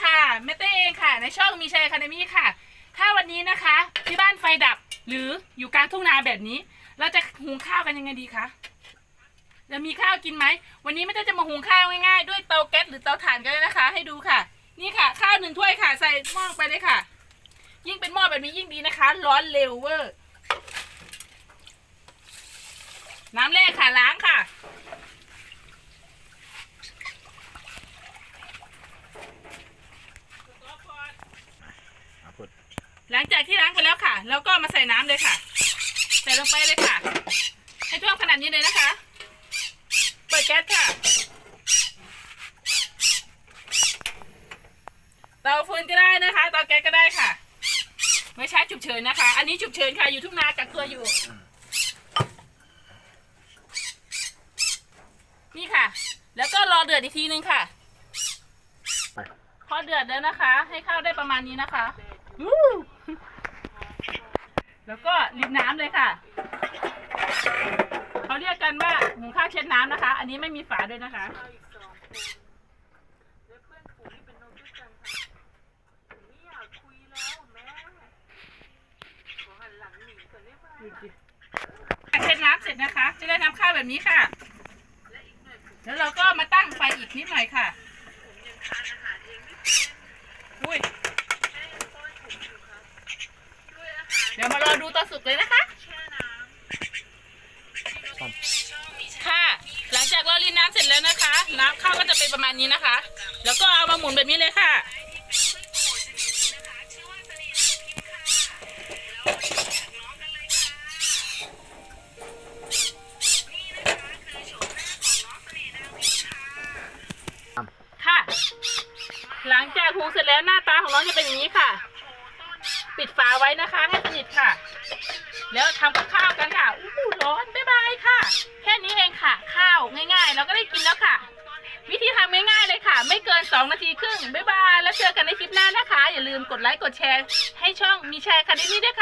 ค่ะแม่เต้เองค่ะ ในช่องมีชัยคาเดมี่ค่ะ ถ้าวันนี้นะคะ ที่บ้านไฟดับหรืออยู่กลางทุ่งนาแบบนี้ เราจะหุงข้าวกันยังไงดีคะจะมีข้าวกินไหม วันนี้แม่เต้จะมาหุงข้าวง่ายๆ ด้วยเตาแก๊สหรือเตาถ่านกันเลยนะคะ ให้ดูค่ะ นี่ค่ะ ข้าวหนึ่งถ้วยค่ะ ใส่หม้อไปเลยค่ะ ยิ่งเป็นหม้อแบบนี้ยิ่งดีนะคะ ร้อนเร็วเวอร์ น้ำแรกค่ะล้างค่ะ อะพูด หลังจากที่ล้างไปแล้วค่ะ แล้วก็มาใส่น้ำเลยค่ะ ใส่ลงไปเลยค่ะ ให้ท่วมขนาดนี้เลยนะคะ เปิดแก๊สค่ะ เตาฟืนก็ได้นะคะ เตาแก๊สก็ได้ค่ะ ไม่ใช้ฉุกเฉินนะคะ อันนี้ฉุกเฉินค่ะ อยู่ทุ่งนากักตัวอยู่ นี่ค่ะ แล้วก็รอเดือดอีกทีนึงค่ะไปพอเดือดแล้วนะคะ ให้ข้าวได้ประมาณนี้นะคะอู้ แล้วก็ริมน้ำเลยค่ะ เขาเรียกกันว่าหุงข้าวเช็ดน้ำนะคะ อันนี้ไม่มีฝาด้วยนะคะ เช็ดน้ำเสร็จนะคะ จะได้น้ำข้าวแบบนี้ค่ะ แล้วเราก็มาตั้งไฟอีกนิดหน่อยค่ะอุ้ย เดี๋ยวมารอดูตอนสุกเลยนะคะ ค่ะ หลังจากเรารีดน้ำเสร็จ แล้วนะคะ น้ำข้าวก็จะเป็นประมาณนี้นะคะ แล้วก็เอามาหมุนแบบนี้เลยค่ะค่ะ หลังจากหุงเสร็จแล้วหน้าตาของน้องจะเป็นอย่างนี้ค่ะ ปิดฝาไว้นะคะให้สนิทค่ะ แล้วทำกับข้าวกันค่ะอู้ร้อน บ๊ายบายค่ะ เราก็ได้กินแล้วค่ะ วิธีทำง่ายๆเลยค่ะ ไม่เกิน 2 นาทีครึ่งบ๊ายบายแล้วเจอกันในคลิปหน้านะคะ อย่าลืมกดไลค์กดแชร์ให้ช่องมีแชร์คาเดมี่ด้วยค่ะ